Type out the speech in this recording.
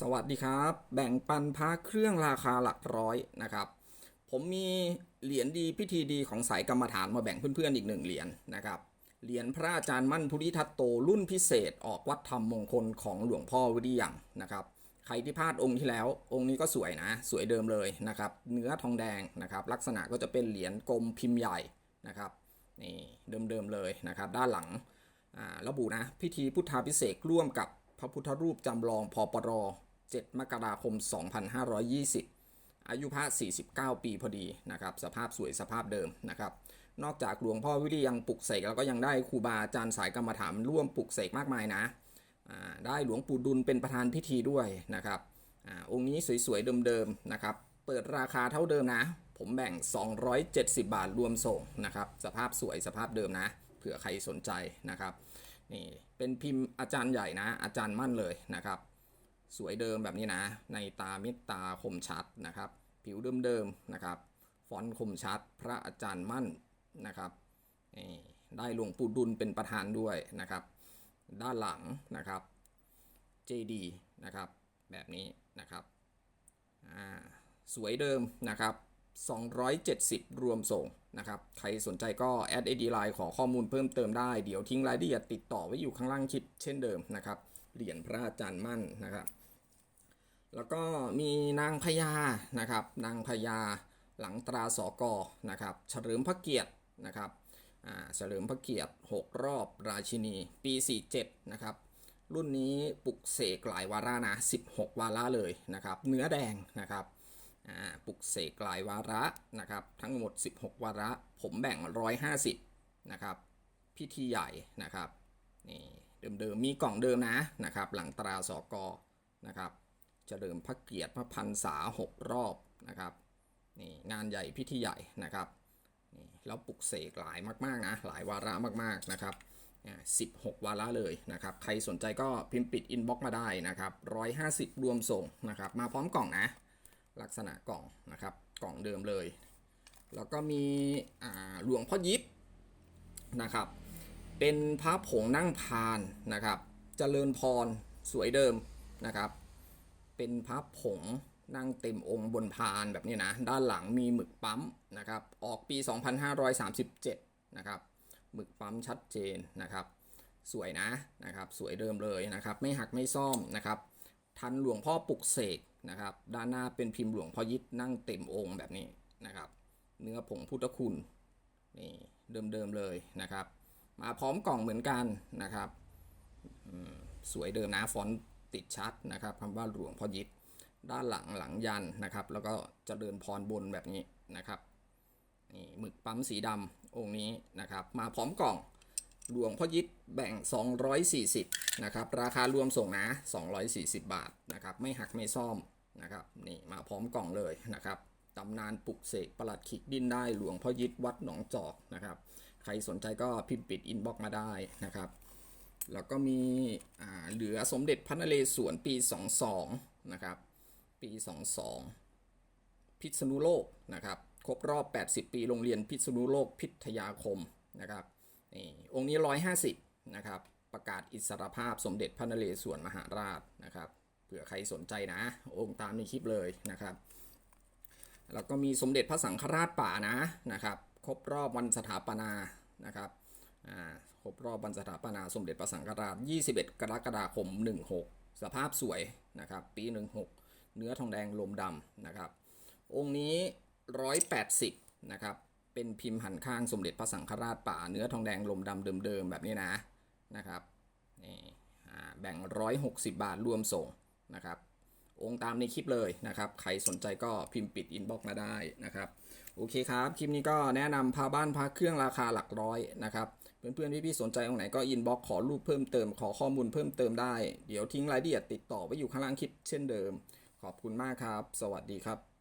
สวัสดีครับ แบ่งปันพระเครื่องราคาหลักร้อยนะครับ ผมมีเหรียญดีพิธีดีของสายกรรมฐานมาแบ่งเพื่อนๆอีกหนึ่งเหรียญนะครับเหรียญพระอาจารย์มั่นภูริทัตโตรุ่นพิเศษออกวัดธรรมมงคลของหลวงพ่อวิริยังนะครับใครที่พลาดองค์ที่แล้ว องค์นี้ก็สวยนะ สวยเดิมเลยนะครับ เนื้อทองแดงนะครับ ลักษณะก็จะเป็นเหรียญกลมพิมพ์ใหญ่นะครับนี่เดิมๆเลยนะครับ ด้านหลังระบุนะ พิธีพุทธาพิเศษร่วมกับ ระพุทธรูปจำลองพปร7 มกราคม 2520 อายุพระ 49 ปีพอดีนะครับ สภาพสวยสภาพเดิมนะครับ นอกจากหลวงพ่อวิริยังปลุกเสกแล้วก็ยังได้ครูบาอาจารย์สายกรรมฐานร่วมปลุกเสกมากมายนะ ได้หลวงปู่ดุลเป็นประธานพิธีด้วยนะครับอองค์นี้สวยๆเดิมๆนะครับ เปิดราคาเท่าเดิมนะ ผมแบ่ง 270 บาทรวมส่งนะครับ สภาพสวยสภาพเดิมนะ เผื่อใครสนใจนะครับ นี่เป็นพิมพ์อาจารย์ใหญ่นะ อาจารย์มั่นเลยนะครับ สวยเดิมแบบนี้นะ ในตาเม็ดตาคมชัดนะครับ ผิวเดิมๆนะครับ ฟอนต์คมชัด พระอาจารย์มั่นนะครับนี่ได้หลวงปู่ดุลเป็นประธานด้วยนะครับ ด้านหลังนะครับ JD นะครับ แบบนี้นะครับสวยเดิมนะครับ 270 รวมส่ง นะครับ ใครสนใจก็แอด AD Line ขอข้อมูลเพิ่มเติมได้ เดี๋ยวทิ้งรายละเอียดติดต่อไว้อยู่ข้างล่างคลิปเช่นเดิมนะครับ เหรียญพระอาจารย์มั่นนะครับ แล้วก็มีนางพญานะครับ นางพญาหลังตราสอกอนะครับเฉลิมพระเกียรตินะครับเฉลิมพระเกียรติ 6 รอบราชินี ปี 47 นะครับ รุ่นนี้ปลุกเสกหลายวาระนะ 16 วาระเลยนะครับ เนื้อแดงนะครับ ปลุกเสกหลายวาระนะครับทั้งหมด 16 วาระ ผมแบ่ง 150นะครับพิธีใหญ่นะครับนี่เดิมๆมีกล่องเดิมนะนะครับหลังตราสอกอนะครับเฉลิมพระเกียรติพระพันษาหกรอบนะครับนี่งานใหญ่พิธีใหญ่นะครับนี่แล้วปลุกเสกหลายมากๆนะหลายวาระมากๆนะครับสิบหกวาระเลยนะครับใครสนใจก็พิมพ์ปิดอินบ็อกมาได้นะครับร้อยห้าสิบรวมส่งนะครับมาพร้อมกล่องนะ ลักษณะกล่องนะครับกล่องเดิมเลย แล้วก็มีหลวงพ่อยิบนะครับ เป็นพระผงนั่งพานนะครับเจริญพรสวยเดิมนะครับ เป็นพระผงนั่งเต็มองค์บนพานแบบนี้นะ ด้านหลังมีหมึกปั๊มนะครับ ออกปี 2537 นะครับ หมึกปั๊มชัดเจนนะครับ สวยนะนะครับ สวยเดิมเลยนะครับ ไม่หักไม่ซ่อมนะครับ ทันหลวงพ่อปลุกเสก นะครับ ด้านหน้าเป็นพิมพ์หลวงพ่อยิดนั่งเต็มองค์แบบนี้นะครับ เนื้อผงพุทธคุณนี่เดิมๆเลยนะครับ มาพร้อมกล่องเหมือนกันนะครับสวยเดิมนะฟอนต์ติดชัดนะครับคำว่าหลวงพ่อยิดด้านหลังหลังยันนะครับ แล้วก็เจะเดินพรบนแบบนี้นะครับนี่หมึกปั๊มสีดำองค์นี้นะครับ มาพร้อมกล่องหลวงพ่อยิดแบ่ง 240 นะครับ ราคารวมส่งนะ 240 บาทนะครับ ไม่หักไม่ซ่อม นะครับนี่มาพร้อมกล่องเลยนะครับตำนานปลุกเสกประหลัดขิกดินได้หลวงพ่อยิดวัดหนองจอกนะครับ ใครสนใจก็พิมพ์ปิดอินบ็อกมาได้นะครับ แล้วก็มีเหลือสมเด็จพระนเรศวรปี 22 นะครับ ปี 22 พิษณุโลกนะครับ ครบรอบ 80 ปีโรงเรียนพิษณุโลกพิทยาคมนะครับนี่องค์นี้ 150 นะครับ ประกาศอิสรภาพสมเด็จพระนเรศวรมหาราชนะครับ ผื่อใครสนใจนะ องค์ตามในคลิปเลยนะครับ แล้วก็มีสมเด็จพระสังฆราชป่านะนะครับ ครบรอบวันสถาปนานะครับครบรอบวันสถาปนาสมเด็จพระสังฆราช 21 กรกฎาคม 16 สภาพสวยนะครับปี 16 เนื้อทองแดงลมดำนะครับ องค์นี้ 180นะครับเป็นพิมพ์หันข้างสมเด็จพระสังฆราชป่าเนื้อทองแดงลมดำเดิมๆแบบนี้นะนะครับนี่อ่าแบ่ง 160 บาทรวมส่ง นะครับ องค์ตามในคลิปเลยนะครับ ใครสนใจก็พิมพ์ปิดอินบ็อกมาได้นะครับ โอเคครับ คลิปนี้ก็แนะนำพาบ้านพาเครื่องราคาหลักร้อยนะครับ เพื่อนๆพี่ๆสนใจองค์ไหนก็อินบ็อกขอรูปเพิ่มเติม ขอข้อมูลเพิ่มเติมได้ เดี๋ยวทิ้งรายละเอียดติดต่อไว้อยู่ข้างล่างคลิปเช่นเดิม ขอบคุณมากครับ สวัสดีครับ